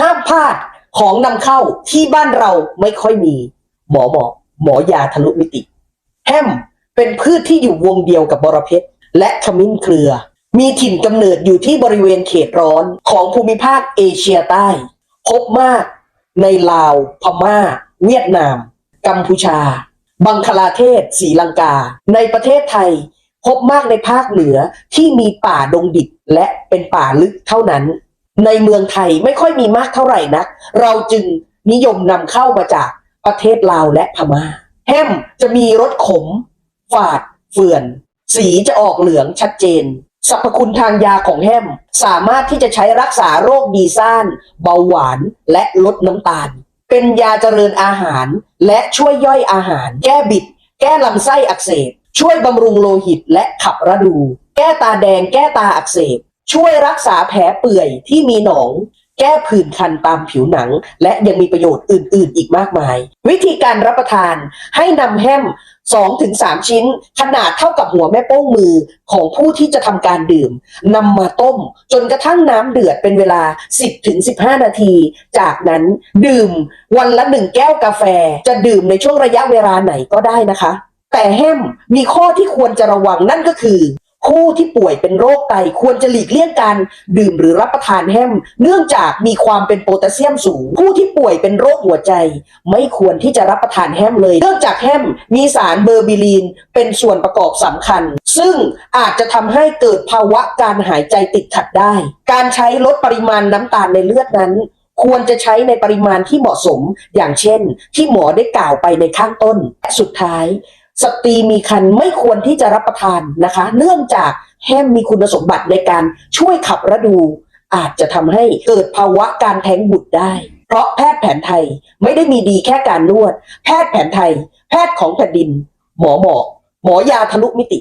ห้ามพลาดของนำเข้าที่บ้านเราไม่ค่อยมี หมอบอกหมอยาทะลุมิติ แฮมเป็นพืชที่อยู่วงเดียวกับบอระเพ็ดและขมิ้นเครือ มีถิ่นกำเนิดอยู่ที่บริเวณเขตร้อนของภูมิภาคเอเชียใต้ พบมากในลาว พม่า เวียดนาม กัมพูชา บังคลาเทศศรีลังกา ในประเทศไทย พบมากในภาคเหนือที่มีป่าดงดิบและเป็นป่าลึกเท่านั้น ในเมืองไทยไม่ค่อยมีมากเท่าไหร่นักเราจึงนิยมนำเข้ามาจากประเทศลาวและพม่าแฮมจะมีรสขม ฝาด เฟื่อน สีจะออกเหลืองชัดเจน สรรพคุณทางยาของแฮมสามารถที่จะใช้รักษาโรคดีซ่าน เบาหวานและลดน้ำตาล เป็นยาเจริญอาหาร และช่วยย่อยอาหาร แก้บิด แก้ลำไส้อักเสบ ช่วยบำรุงโลหิตและขับระดู แก้ตาแดงแก้ตาอักเสบ ช่วยรักษาแผลเปื่อยที่มีหนอง แก้ผื่นคันตามผิวหนัง และยังมีประโยชน์อื่น ๆ อีกมากมาย วิธีการรับประทานให้นำแฮม2-3ชิ้น ขนาดเท่ากับหัวแม่โป้งมือของผู้ที่จะทำการดื่มนำมาต้ม จนกระทั่งน้ำเดือดเป็นเวลา 10-15นาที จากนั้นดื่มวันละหนึ่งแก้วกาแฟจะดื่มในช่วงระยะเวลาไหนก็ได้นะคะ แต่แฮมมีข้อที่ควรจะระวังนั่นก็คือ ผู้ที่ป่วยเป็นโรคไตควรจะหลีกเลี่ยงการดื่มหรือรับประทานแฮมเนื่องจากมีความเป็นโพแทสเซียมสูง ผู้ที่ป่วยเป็นโรคหัวใจ ไม่ควรที่จะรับประทานแฮมเลย เนื่องจากแฮมมีสารเบอร์บิลีน เป็นส่วนประกอบสำคัญ ซึ่งอาจจะทำให้เกิดภาวะการหายใจติดขัดได้ การใช้ลดปริมาณน้ำตาลในเลือดนั้นควรจะใช้ในปริมาณที่เหมาะสมอย่างเช่น ที่หมอได้กล่าวไปในข้างต้น สุดท้าย สตรีมีครรภ์ไม่ควรที่จะรับประทานนะคะ เนื่องจากแฮมมีคุณสมบัติในการช่วยขับระดู อาจจะทำให้เกิดภาวะการแท้งบุตรได้ เพราะแพทย์แผนไทยไม่ได้มีดีแค่การนวด แพทย์แผนไทย แพทย์ของแผ่นดิน หมอหมอกหมอยาทะลุมิติ